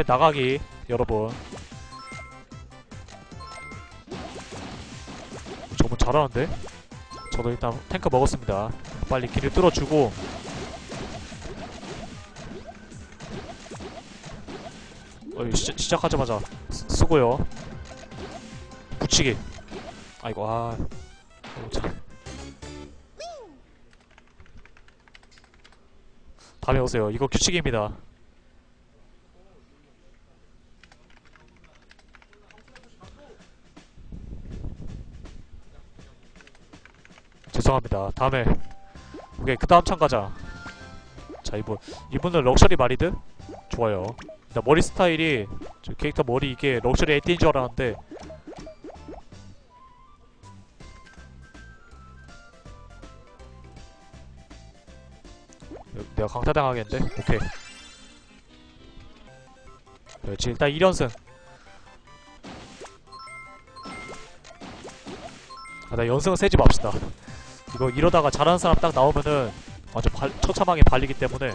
되면 나가기 여러분. 저분 잘하는데? 저도 일단 탱크 먹었습니다. 빨리 길을 뚫어주고. 어, 시, 시작하자마자 스, 쓰고요. 붙이기. 아이고 아. 너무 잘 다음에 오세요. 이거 규칙입니다 죄송합니다. 다음에 오케이 그 다음 참가자. 자 이분 이분은 럭셔리 마리드? 좋아요. 일단 머리 스타일이 저 캐릭터 머리 이게 럭셔리 에띠인 줄 알았는데. 여- 내가 강타당하겠는데? 오케이. 그렇지 일단 1연승. 아, 나 연승은 세지 맙시다 이거 이러다가 잘하는 사람 딱 나오면은 완전 발, 처참하게 발리기 때문에.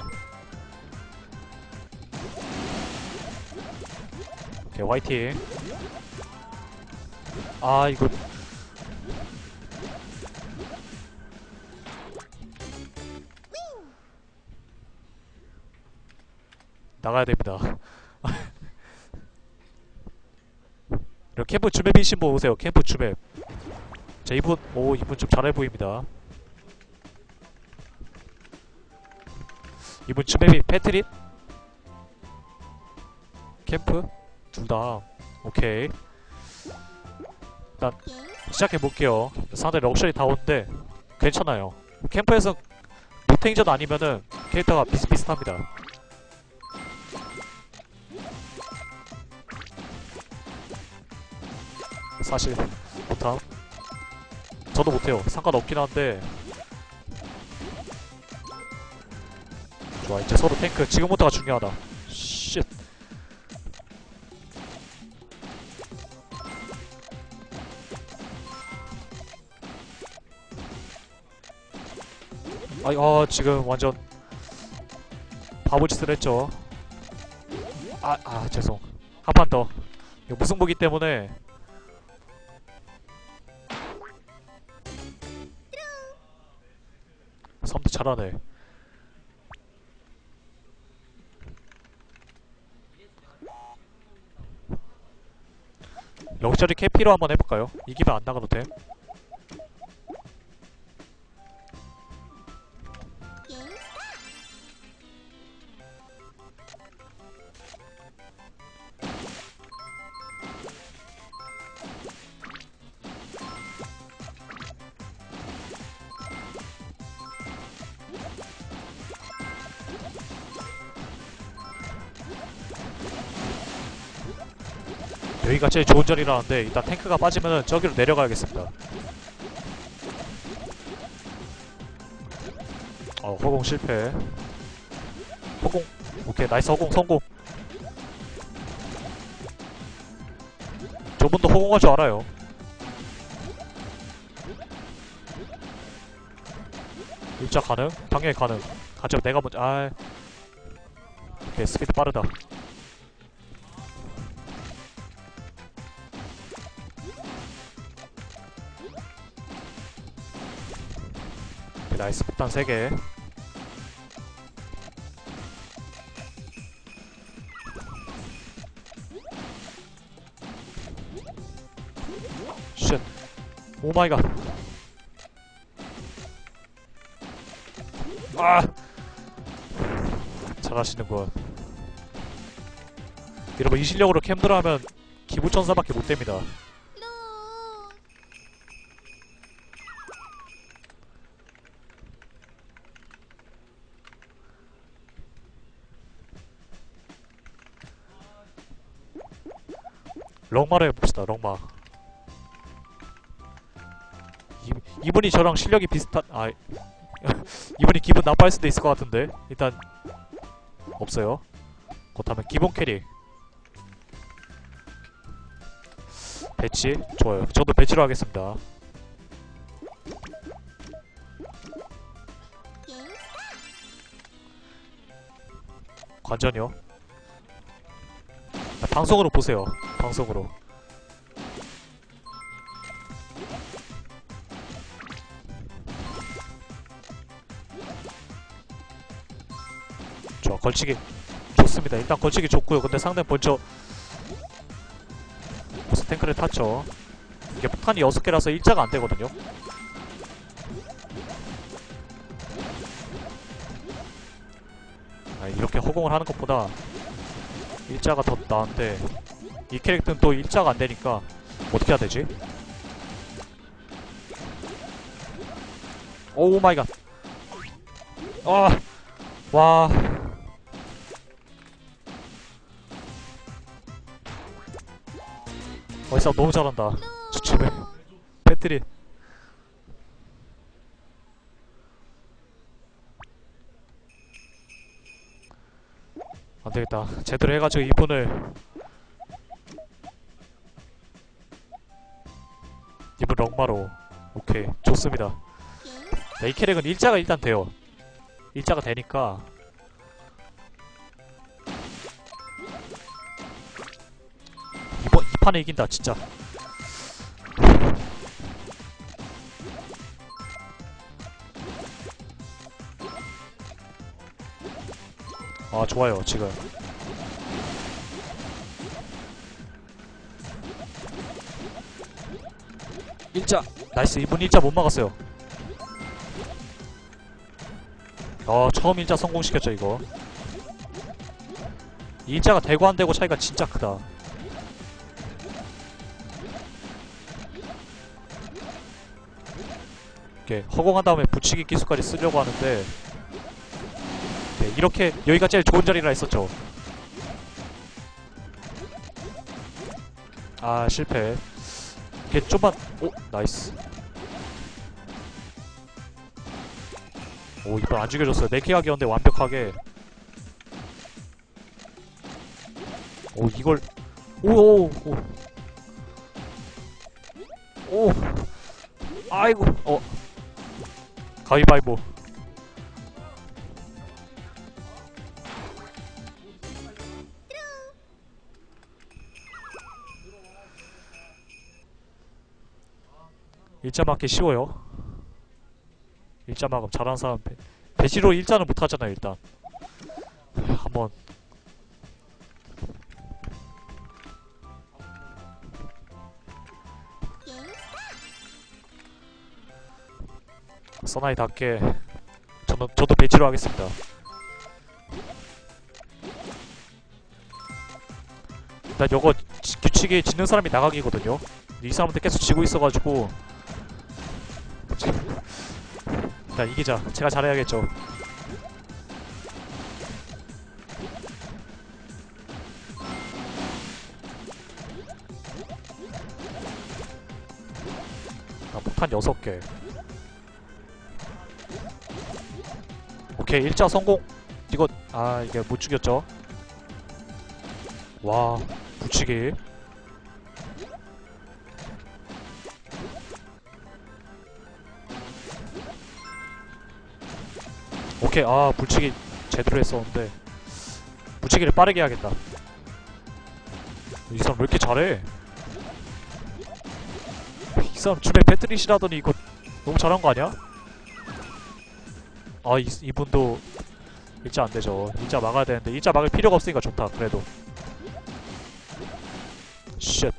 오케이 화이팅. 아 이거. 나가야 됩니다. 이렇게 캠프 주맵이신 분 오세요. 캠프 주맵 자 이분 오 이분 좀 잘해 보입니다. 이분 주맵이 패트릿 캠프? 둘 다. 오케이. 일단 시작해 볼게요. 상대 럭셔리 다운데 괜찮아요. 캠프에서 노탱전 아니면은 캐릭터가 비슷비슷합니다. 사실 못함 저도 못해요. 상관없긴 한데. 좋아 이제 서로 탱크. 지금부터가 중요하다. 쉣 아이 아 지금 완전 바보짓을 했죠. 아아 죄송. 한 판 더. 이거 무승부기 때문에 잘하네 럭셔리 캐피로 한번 해볼까요? 이기면 안 나가도 돼 여기가 제일 좋은 자리라는데 일단 탱크가 빠지면은 저기로 내려가야겠습니다. 어 허공 실패. 허공 오케이 나이스 허공 성공. 저분도 허공할 줄 알아요. 일자 가능? 당연히 가능. 가죠 내가 먼저 아. 오케이 스피드 빠르다. 나이스 폭탄 3개. 쉣. 오마이갓. 아! 잘하시는군 여러분 이 실력으로 캠드를 하면 기부천사밖에 못됩니다 럭마를 해봅시다 럭마. 이, 이분이 저랑 실력이 비슷한 아 이분이 기분 나빠할 수도 있을 것 같은데. 일단 없어요. 그렇다면 기본 캐릭 배치? 좋아요. 저도 배치로 하겠습니다. 관전이요? 아, 방송으로 보세요. 방송으로. 좋아, 걸치기 좋습니다. 일단 걸치기 좋고요. 근데 상대 먼저 보스 탱크를 탔죠. 이게 폭탄이 6개라서 일자가 안 되거든요. 아, 이렇게 허공을 하는 것보다 일자가 더 나은데 이 캐릭터는 또 일자가 안 되니까 어떻게 해야 되지? 오 마이 갓. 아, 와. 어디서 너무 잘한다. 저 집에 배터리. 안 되겠다. 제대로 해가지고 이분을 럭마로 오케이 좋습니다. 자, 이 캐릭은 일자가 일단 돼요. 일자가 되니까 이번 이 판에 이긴다 진짜. 아 좋아요 지금 일자 나이스 이분 일자 못 막았어요 어 처음 일자 성공시켰죠 이거 이 일자가 되고 안 되고 차이가 진짜 크다 이렇게 허공한 다음에 붙이기 기술까지 쓰려고 하는데 네, 이렇게 여기가 제일 좋은 자리라 했었죠. 아 실패. 이게 좀만 오 나이스. 오 이번 안 죽여줬어요. 네키하기였는데 완벽하게. 오 이걸 오오오 오, 오. 아이고 어 가위바위보. 일자 맞기 쉬워요. 일자 막음 잘하는 사람 배, 배시로 일자는 못하잖아요 일단. 한번 써나이답게 저는 저도 배치로 하겠습니다. 일단 요거 지- 규칙에 지는 사람이 나가기거든요. 이 사람한테 계속 지고 있어가지고 자 이기자. 제가 잘해야겠죠. 아 폭탄 6개. 오케이 일자 성공. 이거 아 이게 못 죽였죠? 와 붙이기 오케이 아 불치기 제대로 했었는데 불치기를 빠르게 해야겠다. 이 사람 왜 이렇게 잘해? 이 사람 줌에 배트리시라더니 이거 너무 잘한 거 아니야? 아 이, 이분도 일자 안되죠. 일자 막아야 되는데 일자 막을 필요가 없으니까 좋다 그래도. 쉣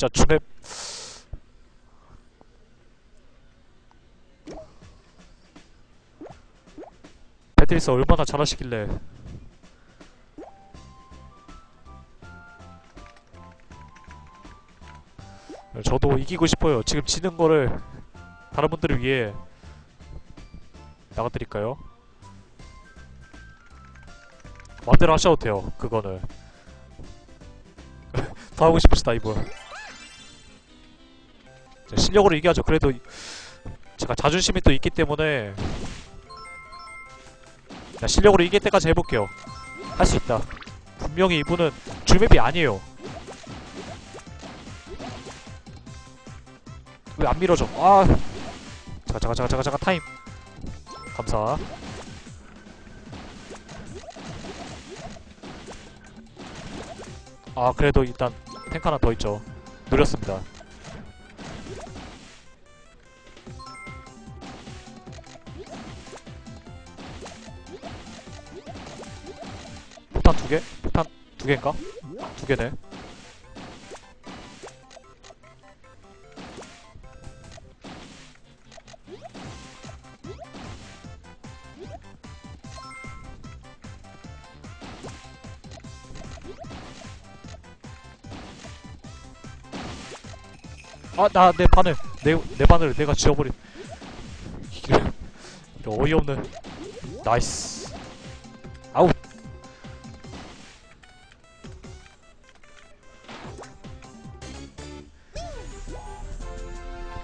진짜 줌에 배트리스 얼마나 잘하시길래. 저도 이기고 싶어요. 지금 지는 거를 다른 분들을 위해 나가드릴까요? 마음대로 하셔도 돼요 그거는. 더 하고 싶으시다 이분. 자, 실력으로 이겨야죠. 그래도 제가 자존심이 또 있기 때문에 자, 실력으로 이길 때까지 해볼게요. 할 수 있다. 분명히 이분은 줄맵이 아니에요. 왜 안 밀어줘? 아! 잠깐, 잠깐, 잠깐, 잠깐, 잠깐, 타임! 감사. 아, 그래도 일단 탱크 하나 더 있죠. 누렸습니다. 두 개인가? 두 개네. 아 나 내 바늘. 내, 내 바늘 내가 지워버린. 이런 어이없는. 나이스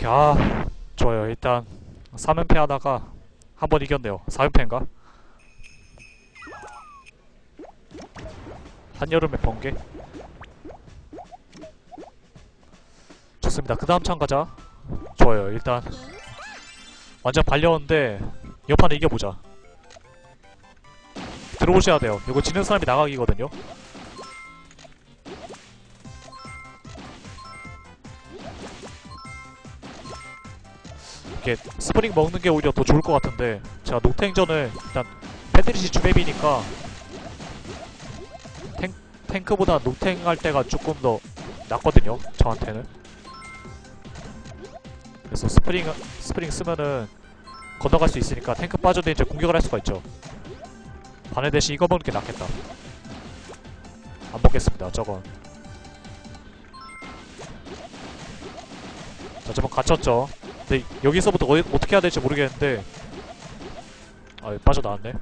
오케이 아 좋아요. 일단 3연패 하다가 한 번 이겼네요. 4연패인가? 한여름의 번개? 좋습니다. 그 다음 참가자. 좋아요. 일단 완전 발렸는데 옆판에 이겨보자. 들어오셔야 돼요. 이거 지는 사람이 나가기거든요 이렇게 스프링 먹는 게 오히려 더 좋을 것 같은데 제가 녹탱전을 일단 패트리시 주맵이니까 탱, 탱크보다 녹탱 할 때가 조금 더 낫거든요 저한테는. 그래서 스프링 스프링 쓰면은 건너갈 수 있으니까 탱크 빠져도 이제 공격을 할 수가 있죠. 바늘 대신 이거 먹는 게 낫겠다. 안 먹겠습니다 저건. 자 저번 갇혔죠 근데 여기서부터 어, 어떻게 해야 될지 모르겠는데. 아 빠져나왔네.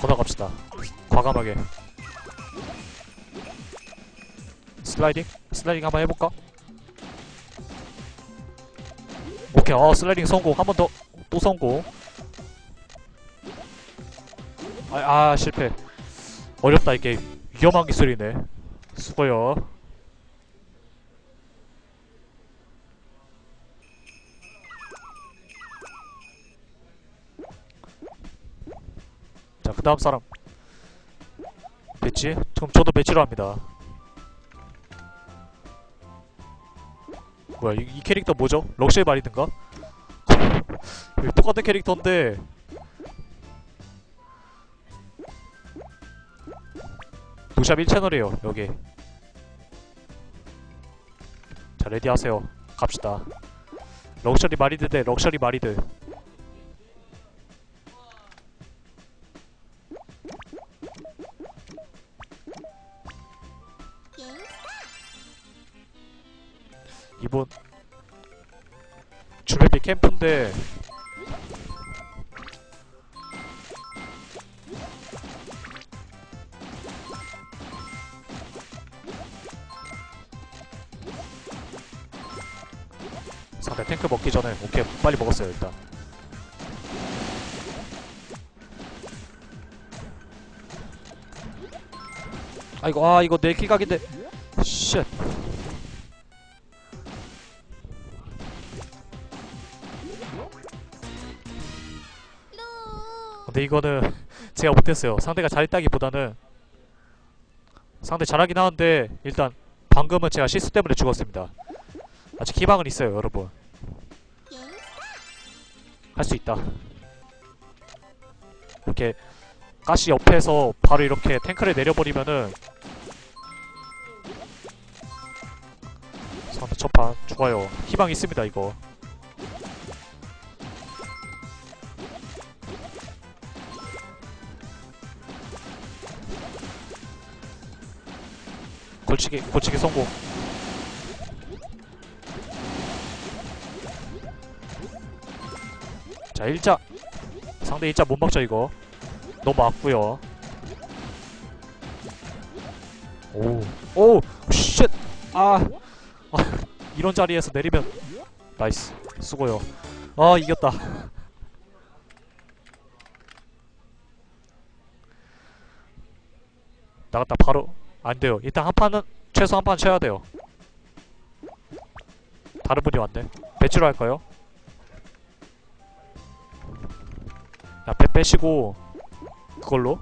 건너갑시다. 과감하게. 슬라이딩? 슬라이딩 한번 해볼까? 오케이. 어 슬라이딩 성공. 한 번 더. 또 성공 아, 아 실패 어렵다 이 게임 위험한 기술이네 수고요 자 그 다음 사람 배치? 그럼 저도 배치로 합니다 뭐야 이, 이 캐릭터 뭐죠? 럭셔리 말이든가? 똑같은 캐릭터인데 도샵 1채널이에요 여기. 자 레디하세요. 갑시다. 럭셔리 마리드 대 럭셔리 마리드 이고 아 이거 내 기각인데. 쉣. 근데 이거는 제가 못했어요. 상대가 잘했다기보다는 상대 잘하긴 하는데 일단 방금은 제가 실수 때문에 죽었습니다. 아직 희망은 있어요 여러분. 할 수 있다. 이렇게 가시 옆에서 바로 이렇게 탱크를 내려버리면은 상대 첫판. 좋아요. 희망 있습니다 이거. 걸치기 걸치기 성공. 자 일자. 상대 일자 못 막죠 이거. 너무 아프요. 오오 쉣! 아, 아 이런 자리에서 내리면 나이스. 수고요. 아 이겼다. 나갔다. 바로 안돼요. 일단 한 판은 최소 한 판 쳐야 돼요. 다른 분이 왔네. 배치로 할까요? 야 배 빼시고 그걸로.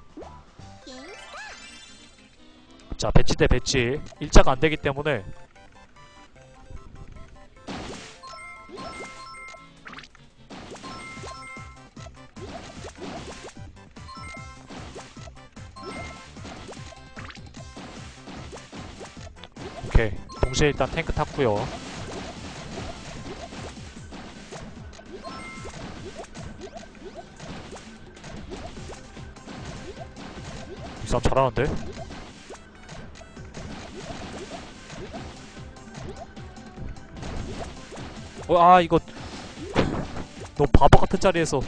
자 배치 대 배치. 일자가 안되기 때문에 오케이. 동시에 일단 탱크 탔고요. 이 사람 잘하는데? 어, 아 이거 너무 바보 같은 자리에서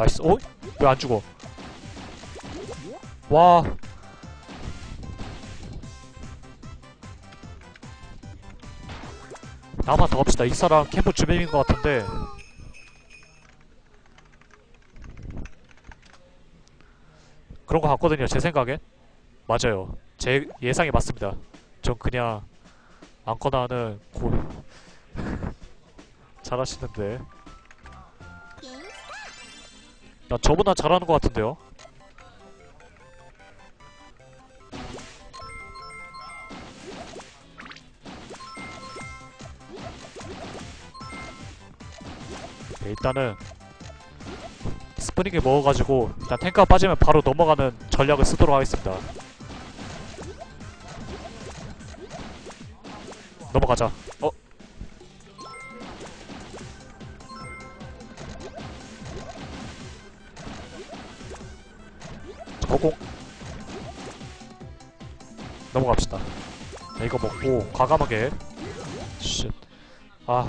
나이스. 어? 왜 안 죽어? 와. 나만 더 갑시다. 이 사람 캠프 주민인 것 같은데. 그런 거 같거든요 제 생각엔. 맞아요. 제 예상이 맞습니다. 전 그냥 안거나 하는 고... 잘하시는데 나 저보다 잘하는 것 같은데요 네, 일단은 스프링을 먹어가지고 일단 탱크가 빠지면 바로 넘어가는 전략을 쓰도록 하겠습니다 넘어가자 어? 자, 넘어갑시다. 자, 이거 먹고 과감하게. 쉣. 아.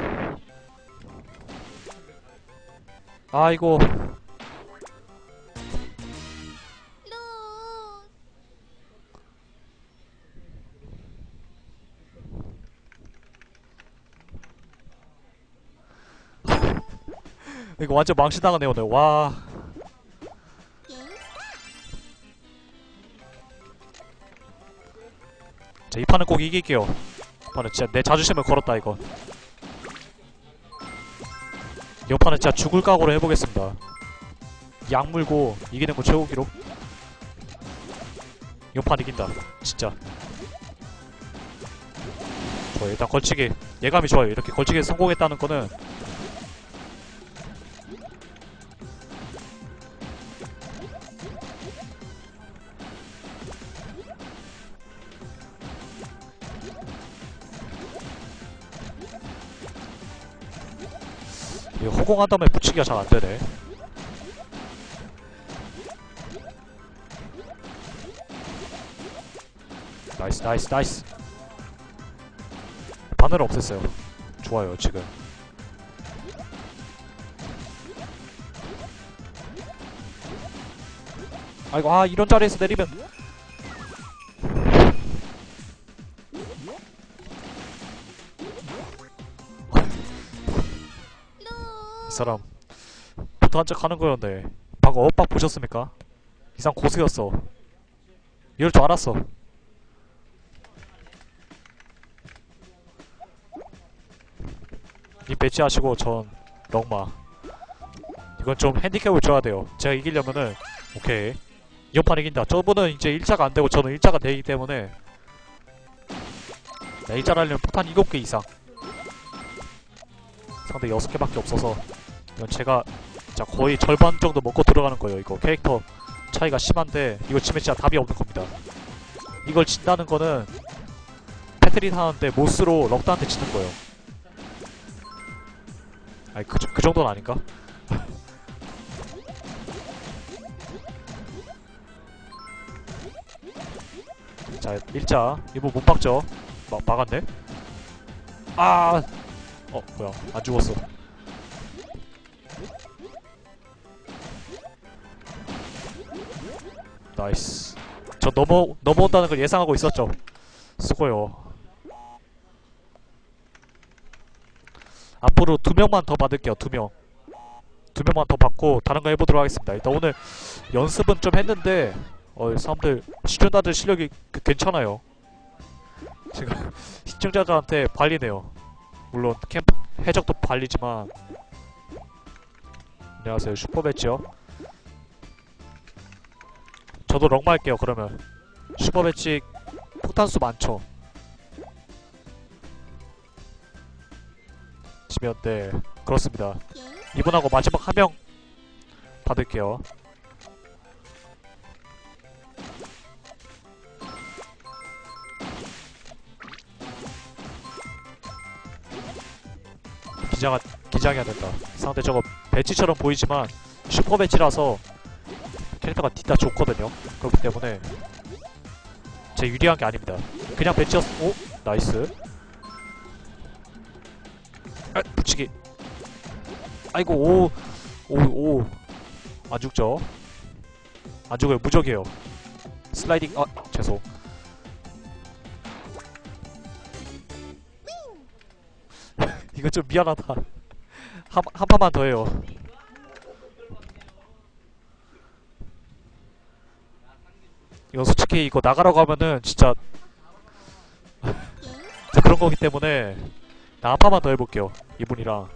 아 이거. 이거 완전 망신당하네 오늘 와 자, 이 판은 꼭 이길게요. 이 판은 진짜 내 자존심을 걸었다, 이거. 이 판은 진짜 죽을 각오로 해보겠습니다. 약 물고 이기는 거 최고 기록. 이 판 이긴다, 진짜. 좋아, 일단 걸치기. 예감이 좋아요. 이렇게 걸치기에 성공했다는 거는 이 허공한 다음에 붙이기가 잘 안되네. 나이스 나이스 나이스. 바늘을 없앴어요. 좋아요 지금. 아이고 아 이런 자리에서 내리면 사람. 부탁한 척 하는 거였네 방금 엇박 보셨습니까? 이상 고수였어. 이럴 줄 알았어. 이 배치하시고 전 럭마. 이건 좀 핸디캡을 줘야 돼요. 제가 이기려면은 오케이. 이번판 이긴다. 저분은 이제 1차가 안되고 저는 1차가 되기 때문에 네, 1차 하려면 폭탄 7개 이상. 상대 6개밖에 없어서 이건 제가 진짜 거의 절반 정도 먹고 들어가는 거예요 이거. 캐릭터 차이가 심한데 이거 치면 진짜 답이 없는 겁니다. 이걸 진다는 거는 패트릿 하는데 모스로 럭다한테 치는 거예요. 아니 그, 그 정도는 아닌가? 자 일자. 이거 못 박죠? 마, 막았네? 아! 어 뭐야. 안 죽었어 나이스 저 넘어 넘어온다는 걸 예상하고 있었죠 수고요 앞으로 두 명만 더 받을게요. 두 명. 두 명만 더 받고 다른 거 해보도록 하겠습니다. 일단 오늘 연습은 좀 했는데 어, 사람들 시청자들 실력이 그- 괜찮아요. 지금 시청자들한테 발리네요. 물론 캠프 해적도 발리지만 안녕하세요 슈퍼배지요. 저도 럭마 할게요 그러면 슈퍼배지 폭탄수 많죠. 지면 네 그렇습니다. 이분하고 마지막 한 명 받을게요. 기장 기장해야 된다. 상대 저거 배치처럼 보이지만 슈퍼 배치라서 캐릭터가 뒤다 좋거든요. 그렇기 때문에 제 유리한 게 아닙니다. 그냥 배치였. 오 나이스. 아 붙이기. 아이고 오 오 오 안 죽죠. 안 죽어요. 무적이에요. 슬라이딩 아 죄송. 이거 좀 미안하다. 한, 한 판만 더 해요. 이거 솔직히 이거 나가라고 하면은 진짜 진짜 그런 거기 때문에 나한 판만 더 해볼게요. 이분이랑.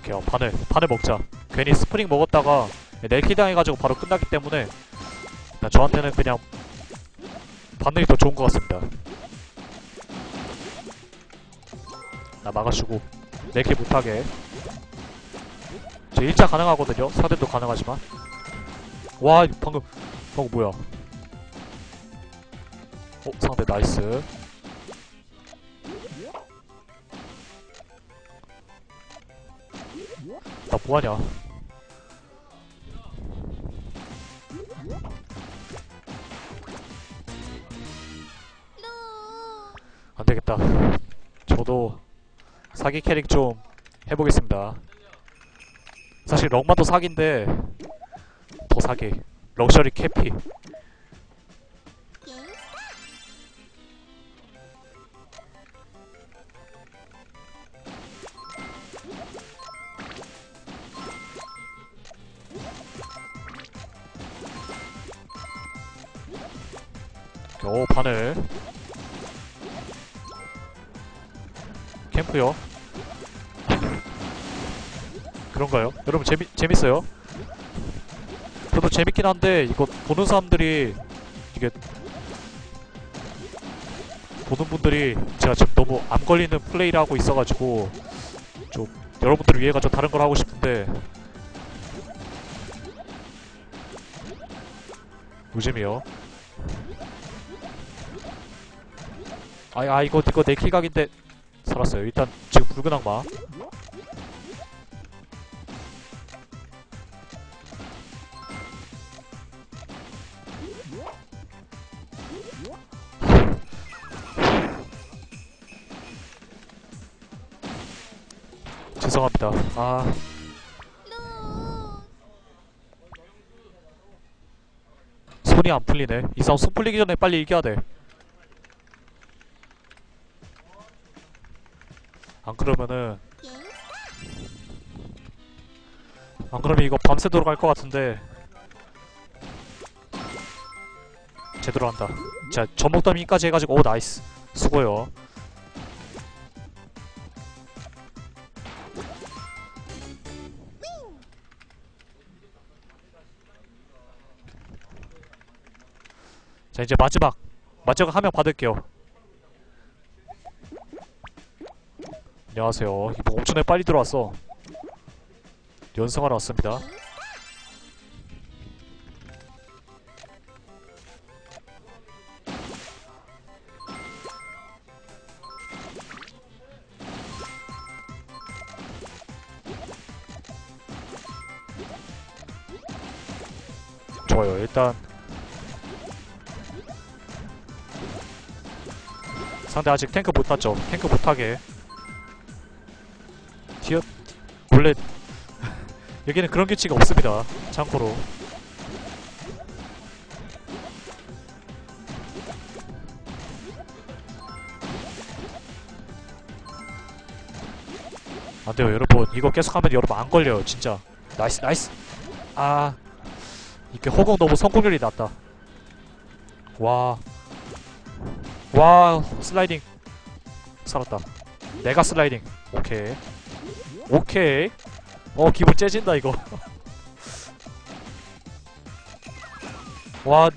오케이, 어, 바늘, 바늘 먹자. 괜히 스프링 먹었다가 넬키 당해가지고 바로 끝나기 때문에 저한테는 그냥 바늘이 더 좋은 것 같습니다. 나 막아주고 넬키 못하게. 저 1차 가능하거든요. 4대도 가능하지만. 와, 방금, 방금 뭐야. 어, 상대 나이스. 나 뭐하냐. 사기 캐릭 좀 해보겠습니다. 사실 럭마도 사기인데 더 사기. 럭셔리 캐피. 그런가요? 여러분 재미 재밌어요? 저도 재밌긴 한데 이거 보는 사람들이 이게 보는 분들이 제가 지금 너무 암 걸리는 플레이를 하고 있어가지고 좀 여러분들을 위해 가지고 다른 걸 하고 싶은데 노잼이요. 아, 아 이거 이거 내 킬각인데 살았어요. 일단 지금 붉은 악마. 죄송합니다. 아 손이 안 풀리네. 이 싸움 손 풀리기 전에 빨리 이겨야 돼. 안 그러면은 안 그러면 이거 밤새도록 할 것 같은데 제대로 한다. 자 전목더미까지 해가지고 오 나이스 수고요. 자 이제 마지막 마지막 한 명 받을게요. 안녕하세요. 이거 엄청나게 빨리 들어왔어. 연승하러 왔습니다. 좋아요. 일단 상대 아직 탱크 못 탔죠. 탱크 못 타게. 티어 원래 여기는 그런 규칙이 없습니다. 참고로. 안 돼요, 여러분. 이거 계속하면 여러분 안 걸려요, 진짜. 나이스, 나이스. 아, 이게 허공 너무 성공률이 낮다. 와, 와, 슬라이딩 살았다. 내가 슬라이딩. 오케이, 오케이. 어, 기분 째진다 이거. 와.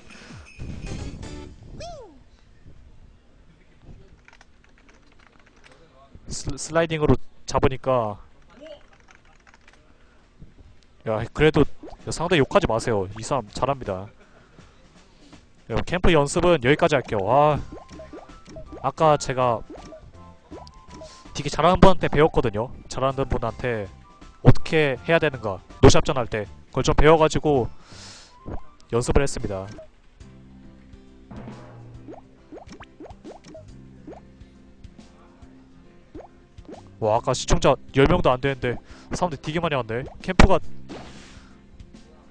스, 슬라이딩으로 잡으니까 야 그래도 상대 욕하지 마세요 이 사람 잘합니다 야, 캠프 연습은 여기까지 할게요 와 아까 제가 되게 잘하는 분한테 배웠거든요. 잘하는 분한테 어떻게 해야 되는가. 노샵전 할 때. 그걸 좀 배워가지고 연습을 했습니다. 와 아까 시청자 10명도 안 되는데 사람들 되게 많이 왔네. 캠프가